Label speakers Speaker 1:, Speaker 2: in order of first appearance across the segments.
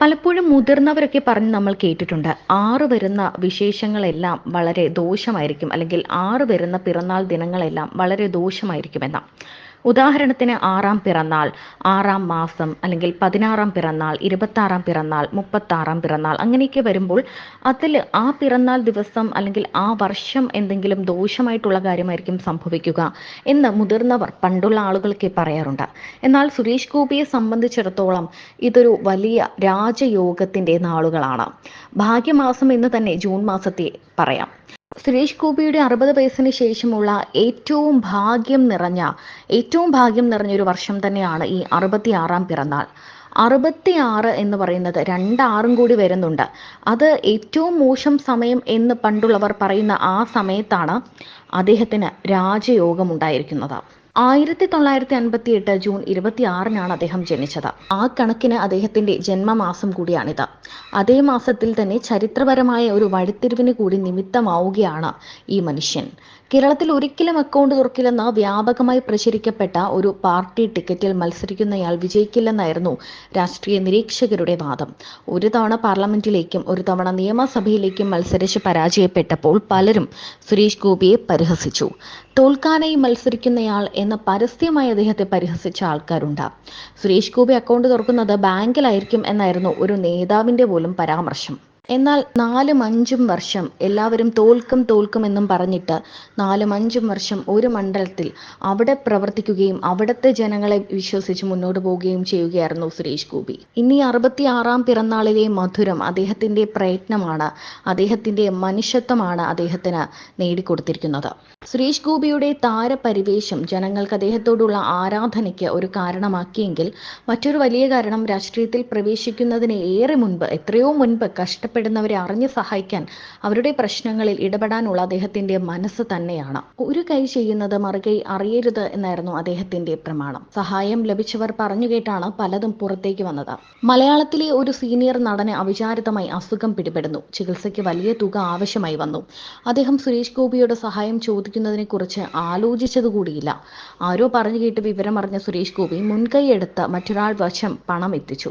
Speaker 1: പലപ്പോഴും മുതിർന്നവരൊക്കെ പറഞ്ഞ് നമ്മൾ കേട്ടിട്ടുണ്ട്. ആറ് വരുന്ന വിശേഷങ്ങളെല്ലാം വളരെ ദോഷമായിരിക്കും. അല്ലെങ്കിൽ ആറ് വരുന്ന പിറന്നാൾ ദിനങ്ങളെല്ലാം വളരെ ദോഷമായിരിക്കുമെന്ന് ഉദാഹരണത്തിന് ആറാം പിറന്നാൾ ആറാം മാസം അല്ലെങ്കിൽ പതിനാറാം പിറന്നാൾ ഇരുപത്താറാം പിറന്നാൾ മുപ്പത്താറാം പിറന്നാൾ അങ്ങനെയൊക്കെ വരുമ്പോൾ അതിൽ ആ പിറന്നാൾ ദിവസം അല്ലെങ്കിൽ ആ വർഷം എന്തെങ്കിലും ദോഷമായിട്ടുള്ള കാര്യമായിരിക്കും സംഭവിക്കുക എന്ന് മുതിർന്നവർ പണ്ടുള്ള ആളുകൾക്ക് പറയാറുണ്ട്. എന്നാൽ സുരേഷ് ഗോപിയെ സംബന്ധിച്ചിടത്തോളം ഇതൊരു വലിയ രാജയോഗത്തിന്റെ നാളുകളാണ് ഭാഗ്യമാസം എന്ന് തന്നെ ജൂൺ മാസത്തെ പറയാം. സുരേഷ് ഗോപിയുടെ അറുപത് വയസ്സിന് ശേഷമുള്ള ഏറ്റവും ഭാഗ്യം നിറഞ്ഞ ഏറ്റവും ഭാഗ്യം നിറഞ്ഞ ഒരു വർഷം തന്നെയാണ് ഈ അറുപത്തിയാറാം പിറന്നാൾ. അറുപത്തിയാറ് എന്ന് പറയുന്നത് രണ്ടാറും കൂടി വരുന്നുണ്ട്. അത് ഏറ്റവും മോശം സമയം എന്ന് പണ്ടുള്ളവർ പറയുന്ന ആ സമയത്താണ് അദ്ദേഹത്തിന് രാജയോഗം ഉണ്ടായിരിക്കുന്നത്. ആയിരത്തി തൊള്ളായിരത്തി അൻപത്തി എട്ട് ജൂൺ ഇരുപത്തി ആറിനാണ് അദ്ദേഹം ജനിച്ചത്. ആ കണക്കിന് അദ്ദേഹത്തിന്റെ ജന്മമാസം കൂടിയാണിത്. അതേ മാസത്തിൽ തന്നെ ചരിത്രപരമായ ഒരു വഴിത്തിരിവിന് കൂടി നിമിത്തമാവുകയാണ് ഈ മനുഷ്യൻ. കേരളത്തിൽ ഒരിക്കലും അക്കൗണ്ട് തുറക്കില്ലെന്ന് വ്യാപകമായി പ്രചരിക്കപ്പെട്ട ഒരു പാർട്ടി ടിക്കറ്റിൽ മത്സരിക്കുന്നയാൾ വിജയിക്കില്ലെന്നായിരുന്നു രാഷ്ട്രീയ നിരീക്ഷകരുടെ വാദം. ഒരു തവണ പാർലമെന്റിലേക്കും ഒരു തവണ നിയമസഭയിലേക്കും മത്സരിച്ച് പരാജയപ്പെട്ടപ്പോൾ പലരും സുരേഷ് ഗോപിയെ പരിഹസിച്ചു. തോൽക്കാനായി മത്സരിക്കുന്നയാൾ എന്ന പരസ്യമായി അദ്ദേഹത്തെ പരിഹസിച്ച ആൾക്കാരുണ്ട്. സുരേഷ് ഗോപി അക്കൗണ്ട് തുറക്കുന്നത് ബാങ്കിലായിരിക്കും എന്നായിരുന്നു ഒരു നേതാവിന്റെ പോലും പരാമർശം. എന്നാൽ നാലും അഞ്ചും വർഷം എല്ലാവരും തോൽക്കും തോൽക്കും എന്നും പറഞ്ഞിട്ട് നാലും അഞ്ചും വർഷം ഒരു മണ്ഡലത്തിൽ അവിടെ പ്രവർത്തിക്കുകയും അവിടുത്തെ ജനങ്ങളെ വിശ്വസിച്ച് മുന്നോട്ട് പോവുകയും ചെയ്യുകയായിരുന്നു സുരേഷ് ഗോപി. ഇനി അറുപത്തി ആറാം പിറന്നാളിലെ മധുരം അദ്ദേഹത്തിന്റെ പ്രയത്നമാണ് അദ്ദേഹത്തിന്റെ മനുഷ്യത്വമാണ് അദ്ദേഹത്തിന് നേടിക്കൊടുത്തിരിക്കുന്നത്. സുരേഷ് ഗോപിയുടെ താരപരിവേശം ജനങ്ങൾക്ക് അദ്ദേഹത്തോടുള്ള ആരാധനയ്ക്ക് ഒരു കാരണമാക്കിയെങ്കിൽ മറ്റൊരു വലിയ കാരണം രാഷ്ട്രീയത്തിൽ പ്രവേശിക്കുന്നതിന് ഏറെ മുൻപ് എത്രയോ മുൻപ് കഷ്ടപ്പെടുന്നവരെ അറിഞ്ഞു സഹായിക്കാൻ അവരുടെ പ്രശ്നങ്ങളിൽ ഇടപെടാനുള്ള അദ്ദേഹത്തിന്റെ മനസ്സ് തന്നെയാണ്. ഒരു കൈ ചെയ്യുന്നത് മറുകൈ അറിയരുത് എന്നായിരുന്നു അദ്ദേഹത്തിന്റെ പ്രമാണം. സഹായം ലഭിച്ചവർ പറഞ്ഞു കേട്ടാണ് പലതും പുറത്തേക്ക് വന്നത്. മലയാളത്തിലെ ഒരു സീനിയർ നടന് അവിചാരിതമായി അസുഖം പിടിപെടുന്നു. ചികിത്സയ്ക്ക് വലിയ തുക ആവശ്യമായി വന്നു. അദ്ദേഹം സുരേഷ് ഗോപിയുടെ സഹായം ചോദിക്കുന്നതിനെ കുറിച്ച് ആലോചിച്ചതുകൂടിയില്ല ആരോ പറഞ്ഞു കേട്ട് വിവരം അറിഞ്ഞ സുരേഷ് ഗോപി മുൻകൈ മുൻകൈയെടുത്ത് മറ്റൊരാൾ വശം പണം എത്തിച്ചു.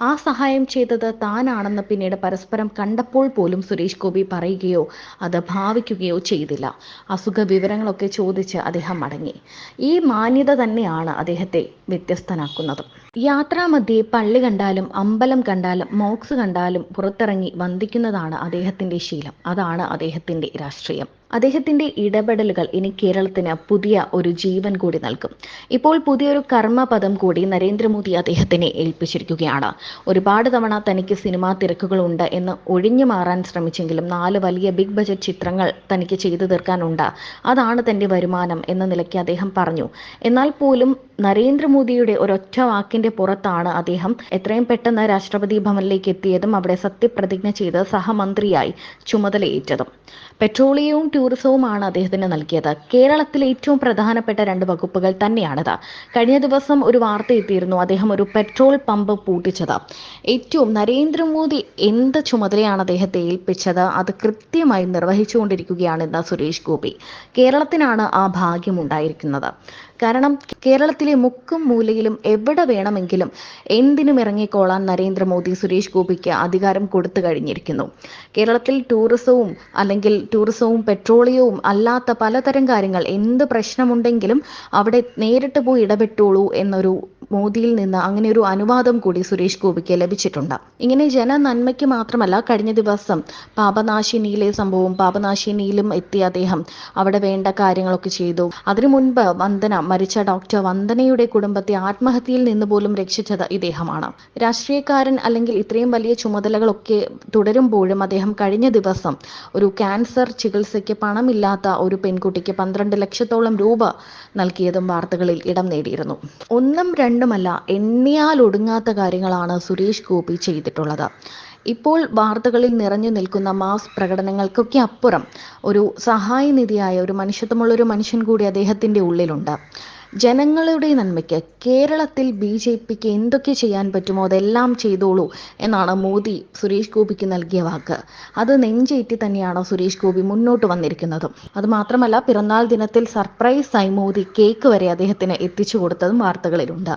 Speaker 1: ആ സഹായം ചെയ്തത് താനാണെന്ന് പിന്നീട് പരസ്പരം കണ്ടപ്പോൾ പോലും സുരേഷ് ഗോപി പറയുകയോ അത് ഭാവിക്കുകയോ ചെയ്തില്ല. അസുഖ വിവരങ്ങളൊക്കെ ചോദിച്ച് അദ്ദേഹം മടങ്ങി. ഈ മാന്യത തന്നെയാണ് അദ്ദേഹത്തെ വ്യത്യസ്തനാക്കുന്നത്. യാത്രാമധ്യേ പള്ളി കണ്ടാലും അമ്പലം കണ്ടാലും മോക്സ് കണ്ടാലും പുറത്തിറങ്ങി വന്ദിക്കുന്നതാണ് അദ്ദേഹത്തിന്റെ ശീലം. അതാണ് അദ്ദേഹത്തിന്റെ രാഷ്ട്രീയം. അദ്ദേഹത്തിന്റെ ഇടപെടലുകൾ ഇനി കേരളത്തിന് പുതിയ ഒരു ജീവൻ കൂടി നൽകും. ഇപ്പോൾ പുതിയൊരു കർമ്മപദം കൂടി നരേന്ദ്രമോദി അദ്ദേഹത്തിനെ ഏൽപ്പിച്ചിരിക്കുകയാണ്. ഒരുപാട് തവണ തനിക്ക് സിനിമാ തിരക്കുകളുണ്ട് എന്ന് ഒഴിഞ്ഞു മാറാൻ ശ്രമിച്ചെങ്കിലും നാല് വലിയ ബിഗ് ബജറ്റ് ചിത്രങ്ങൾ തനിക്ക് ചെയ്തു തീർക്കാനുണ്ട്. അതാണ് തന്റെ വരുമാനം എന്ന നിലയ്ക്ക് അദ്ദേഹം പറഞ്ഞു. എന്നാൽ പോലും നരേന്ദ്രമോദിയുടെ ഒരൊറ്റ വാക്കിന്റെ പുറത്താണ് അദ്ദേഹം എത്രയും പെട്ടെന്ന് രാഷ്ട്രപതി ഭവനിലേക്ക് എത്തിയതും അവിടെ സത്യപ്രതിജ്ഞ ചെയ്ത് സഹമന്ത്രിയായി ചുമതലയേറ്റതും. പെട്രോളിയവും ടൂറിസവുമാണ് അദ്ദേഹത്തിന് നൽകിയത്. കേരളത്തിലെ ഏറ്റവും പ്രധാനപ്പെട്ട രണ്ട് വകുപ്പുകൾ തന്നെയാണിത്. കഴിഞ്ഞ ദിവസം ഒരു വാർത്ത എത്തിയിരുന്നു അദ്ദേഹം ഒരു പെട്രോൾ പമ്പ് പൂട്ടിച്ചത്. ഏറ്റവും നരേന്ദ്രമോദി എന്ത് ചുമതലയാണ് അദ്ദേഹത്തെ ഏൽപ്പിച്ചത്? അത് കൃത്യമായി നിർവഹിച്ചുകൊണ്ടിരിക്കുകയാണെന്ന് സുരേഷ് ഗോപി. കേരളത്തിനാണ് ആ ഭാഗ്യം ഉണ്ടായിരിക്കുന്നത്. കാരണം കേരളത്തിലെ മുക്കും മൂലയിലും എവിടെ വേണമെങ്കിലും എന്തിനും ഇറങ്ങിക്കോളാൻ നരേന്ദ്രമോദി സുരേഷ് ഗോപിക്ക് അധികാരം കൊടുത്തു കഴിഞ്ഞിരിക്കുന്നു. കേരളത്തിൽ ടൂറിസവും അല്ലെങ്കിൽ ടൂറിസവും പെട്രോളിയവും അല്ലാത്ത പലതരം കാര്യങ്ങൾ എന്ത് പ്രശ്നമുണ്ടെങ്കിലും അവിടെ നേരിട്ട് പോയി ഇടപെട്ടോളൂ എന്നൊരു മോദിയിൽ നിന്ന് അങ്ങനെ ഒരു അനുവാദം കൂടി സുരേഷ് ഗോപിക്ക് ലഭിച്ചിട്ടുണ്ട്. ഇങ്ങനെ ജനനന്മയ്ക്ക് മാത്രമല്ല കഴിഞ്ഞ ദിവസം പാപനാശിനിയിലെ സംഭവം പാപനാശിനിയിലും എത്തി അദ്ദേഹം അവിടെ വേണ്ട കാര്യങ്ങളൊക്കെ ചെയ്തു. അതിനു മുൻപ് വന്ദന മരിച്ച ഡോക്ടർ വന്ദനയുടെ കുടുംബത്തെ ആത്മഹത്യയിൽ നിന്ന് പോലും രക്ഷിച്ചത് ഇദ്ദേഹമാണ്. രാഷ്ട്രീയക്കാരൻ അല്ലെങ്കിൽ ഇത്രയും വലിയ ചുമതലകളൊക്കെ തുടരുമ്പോഴും അദ്ദേഹം കഴിഞ്ഞ ദിവസം ഒരു ക്യാൻസർ ചികിത്സയ്ക്ക് പണമില്ലാത്ത ഒരു പെൺകുട്ടിക്ക് പന്ത്രണ്ട് ലക്ഷത്തോളം രൂപ നൽകിയതും വാർത്തകളിൽ ഇടം നേടിയിരുന്നു. ഒന്നും രണ്ടുമല്ല എണ്ണിയാൽ ഒടുങ്ങാത്ത കാര്യങ്ങളാണ് സുരേഷ് ഗോപി ചെയ്തിട്ടുള്ളത്. ഇപ്പോൾ വാർത്തകളിൽ നിറഞ്ഞു നിൽക്കുന്ന മാസ് പ്രകടനങ്ങൾക്കൊക്കെ അപ്പുറം ഒരു സഹായനിധിയായ ഒരു മനുഷ്യത്വമുള്ള ഒരു മനുഷ്യൻ കൂടി അദ്ദേഹത്തിന്റെ ഉള്ളിലുണ്ട്. ജനങ്ങളുടെ നന്മയ്ക്ക് കേരളത്തിൽ ബി ജെ പിക്ക് എന്തൊക്കെ ചെയ്യാൻ പറ്റുമോ അതെല്ലാം ചെയ്തോളൂ എന്നാണ് മോദി സുരേഷ് ഗോപിക്ക് നൽകിയ വാക്ക്. അത് നെഞ്ചേറ്റി തന്നെയാണ് സുരേഷ് ഗോപി മുന്നോട്ട് വന്നിരിക്കുന്നതും. അത് മാത്രമല്ല പിറന്നാൾ ദിനത്തിൽ സർപ്രൈസായി മോദി കേക്ക് വരെ അദ്ദേഹത്തിന് എത്തിച്ചു കൊടുത്തതും വാർത്തകളിലുണ്ട്.